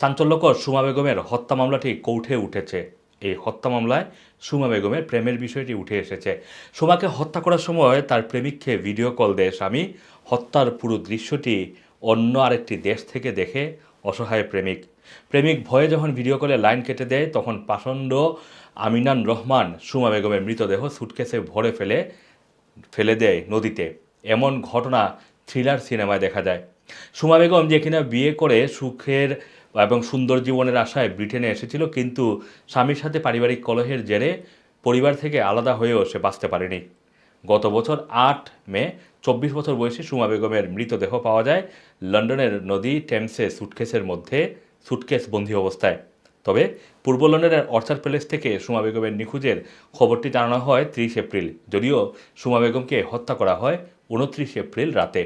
চাঞ্চল্যকর সুমা বেগমের হত্যা মামলাটি কৌঠে উঠেছে। এই হত্যা মামলায় সুমা বেগমের প্রেমের বিষয়টি উঠে এসেছে। সুমাকে হত্যা করার সময় তার প্রেমিককে ভিডিও কল দেয় স্বামী। হত্যার পুরো দৃশ্যটি অন্য আরেকটি দেশ থেকে দেখে অসহায় প্রেমিক। প্রেমিক ভয়ে যখন ভিডিও কলে লাইন কেটে দেয়, তখন পাষণ্ড আমিনান রহমান সুমা বেগমের মৃতদেহ সুটকেসে ভরে ফেলে ফেলে দেয় নদীতে। এমন ঘটনা থ্রিলার সিনেমায় দেখা যায়। সুমা বেগম যে কিনা বিয়ে করে সুখের এবং সুন্দর জীবনের আশায় ব্রিটেনে এসেছিল, কিন্তু স্বামীর সাথে পারিবারিক কলহের জেরে পরিবার থেকে আলাদা হয়েও সে বাঁচতে পারেনি। গত বছর আট মে, চব্বিশ বছর বয়সী সুমা বেগমের মৃতদেহ পাওয়া যায় লন্ডনের নদী টেমসে সুটকেসের মধ্যে, সুটকেস বন্দী অবস্থায়। তবে পূর্ব লন্ডনের অর্চার প্যালেস থেকে সুমা বেগমের নিখোঁজের খবরটি জানানো হয় ত্রিশ এপ্রিল, যদিও সুমা বেগমকে হত্যা করা হয় উনত্রিশ এপ্রিল রাতে।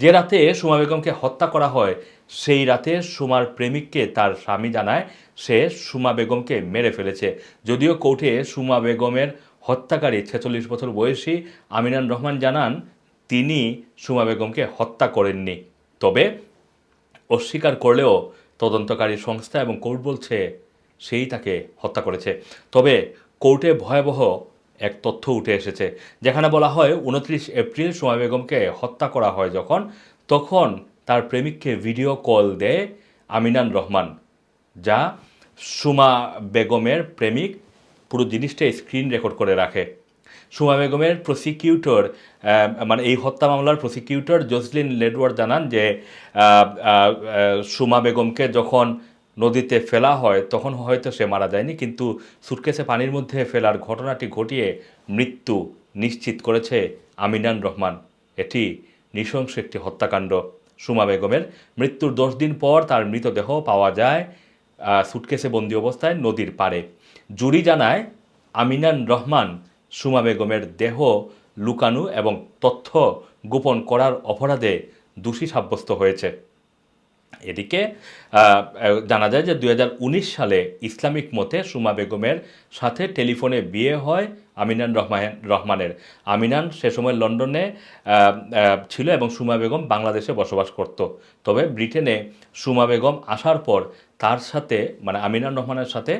যে রাতে সুমা বেগমকে হত্যা করা হয় সেই রাতে সুমার প্রেমিককে তার স্বামী জানায়, সে সুমা বেগমকে মেরে ফেলেছে। যদিও কোর্টে সুমা বেগমের হত্যাকারী ছেচল্লিশ বছর বয়সী আমিনান রহমান জানান, তিনি সুমা বেগমকে হত্যা করেননি। তবে অস্বীকার করলেও তদন্তকারী সংস্থা এবং কোর্ট বলছে, সেই তাকে হত্যা করেছে। তবে কোর্টে ভয়াবহ এক তথ্য উঠে এসেছে। যেখানে বলা হয়, উনত্রিশ এপ্রিল সুমা বেগমকে হত্যা করা হয় যখন, তখন তার প্রেমিককে ভিডিও কল দেয় আমিনান রহমান, যা সুমা বেগমের প্রেমিক পুরো জিনিসটাই স্ক্রিন রেকর্ড করে রাখে। সুমা বেগমের প্রসিকিউটর মানে এই হত্যা মামলার প্রসিকিউটর জসলিন লেডওয়ার্ড জানান যে সুমা বেগমকে যখন নদীতে ফেলা হয়, তখন হয়তো সে মারা যায়নি, কিন্তু সুটকেসে পানির মধ্যে ফেলার ঘটনাটি ঘটিয়ে মৃত্যু নিশ্চিত করেছে আমিনান রহমান। এটি নৃশংস একটি হত্যাকাণ্ড। সুমা বেগমের। মৃত্যুর দশ দিন পর তার মৃতদেহ পাওয়া যায় সুটকেসে বন্দি অবস্থায় নদীর পাড়ে। জুরি জানায়, আমিনান রহমান সুমা বেগমের দেহ লুকানো এবং তথ্য গোপন করার অপরাধে দোষী সাব্যস্ত হয়েছে। এদিকে জানা যায় যে দু হাজার উনিশ সালে ইসলামিক মতে সুমা বেগমের সাথে টেলিফোনে বিয়ে হয় আমিনান রহমান রহমানের। আমিনান সে সময় লন্ডনে ছিল এবং সুমা বেগম বাংলাদেশে বসবাস করত। তবে ব্রিটেনে সুমা বেগম আসার পর তার সাথে মানে আমিনান রহমানের সাথে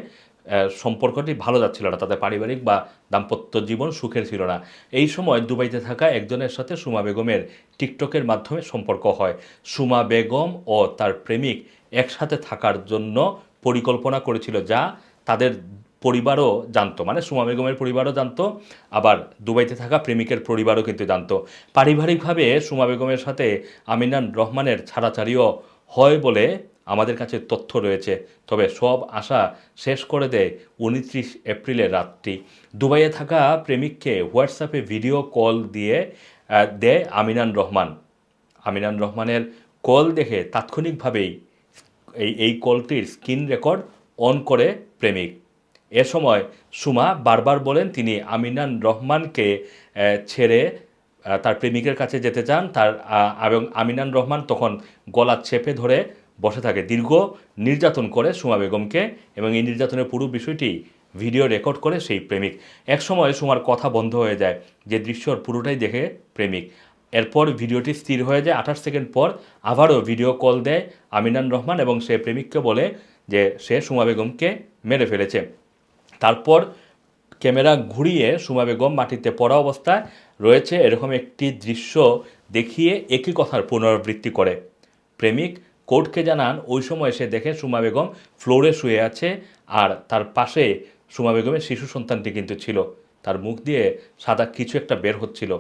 সম্পর্কটি ভালো যাচ্ছিল না, তাদের পারিবারিক বা দাম্পত্য জীবন সুখের ছিল না। এই সময় দুবাইতে থাকা একজনের সাথে সুমা বেগমের টিকটকের মাধ্যমে সম্পর্ক হয়। সুমা বেগম ও তার প্রেমিক একসাথে থাকার জন্য পরিকল্পনা করেছিল যা তাদের পরিবারও জানতো। মানে সুমা বেগমের পরিবারও জানতো, আবার দুবাইতে থাকা প্রেমিকের পরিবারও কিন্তু জানতো। পারিবারিকভাবে সুমা বেগমের সাথে আমিনান রহমানের ছাড়াছাড়িও হয় বলে আমাদের কাছে তথ্য রয়েছে। তবে সব আশা শেষ করে দেয় উনত্রিশ এপ্রিলের রাতটি। দুবাইয়ে থাকা প্রেমিককে হোয়াটসঅ্যাপে ভিডিও কল দিয়ে দেয় আমিনান রহমান। আমিনান রহমানের কল দেখে তাৎক্ষণিকভাবেই এই এই কলটির স্ক্রিন রেকর্ড অন করে প্রেমিক। এ সময় সুমা বারবার বলেন তিনি আমিনান রহমানকে ছেড়ে তার প্রেমিকের কাছে যেতে চান। তার এবং আমিনান রহমান তখন গলা চেপে ধরে বসে থাকে। দীর্ঘ নির্যাতন করে সুমা বেগমকে এবং এই নির্যাতনের পুরো বিষয়টি ভিডিও রেকর্ড করে সেই প্রেমিক। একসময় সুমার কথা বন্ধ হয়ে যায়, যে দৃশ্যর পুরোটাই দেখে প্রেমিক। এরপর ভিডিওটি স্থির হয়ে যায়, আঠাশ সেকেন্ড পর আবারও ভিডিও কল দেয় আমিনান রহমান এবং সে প্রেমিককে বলে যে সে সুমা বেগমকে মেরে ফেলেছে। তারপর ক্যামেরা ঘুরিয়ে সুমা বেগম মাটিতে পড়া অবস্থায় রয়েছে এরকম একটি দৃশ্য দেখিয়ে একই কথার পুনরাবৃত্তি করে। প্রেমিক কোর্টকে জানান, ওই সময় সে দেখে সুমা বেগম ফ্লোরে শুয়ে আছে আর তার পাশে সুমা বেগমের শিশু সন্তানটি কিন্তু ছিল। তার মুখ দিয়ে সাদা কিছু একটা বের হচ্ছিল।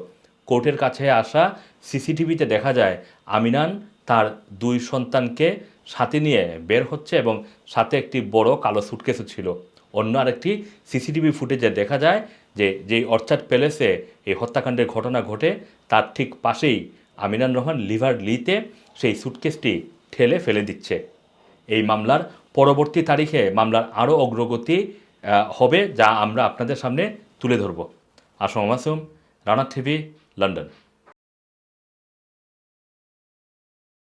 কোর্টের কাছে আসা সিসিটিভিতে দেখা যায়, আমিনান তার দুই সন্তানকে সাথে নিয়ে বের হচ্ছে এবং সাথে একটি বড় কালো সুটকেসও ছিল। অন্য আরেকটি সিসিটিভি ফুটেজে দেখা যায় যে, যেই অর্চার্ড প্যালেসে এই হত্যাকাণ্ডের ঘটনা ঘটে, তার ঠিক পাশেই আমিনান রহমান লিভার লিতে সেই সুটকেসটি ঠেলে ফেলে দিচ্ছে। এই মামলার পরবর্তী তারিখে মামলার আরও অগ্রগতি হবে যা আমরা আপনাদের সামনে তুলে ধরব। Assam Masum Rana TV, London.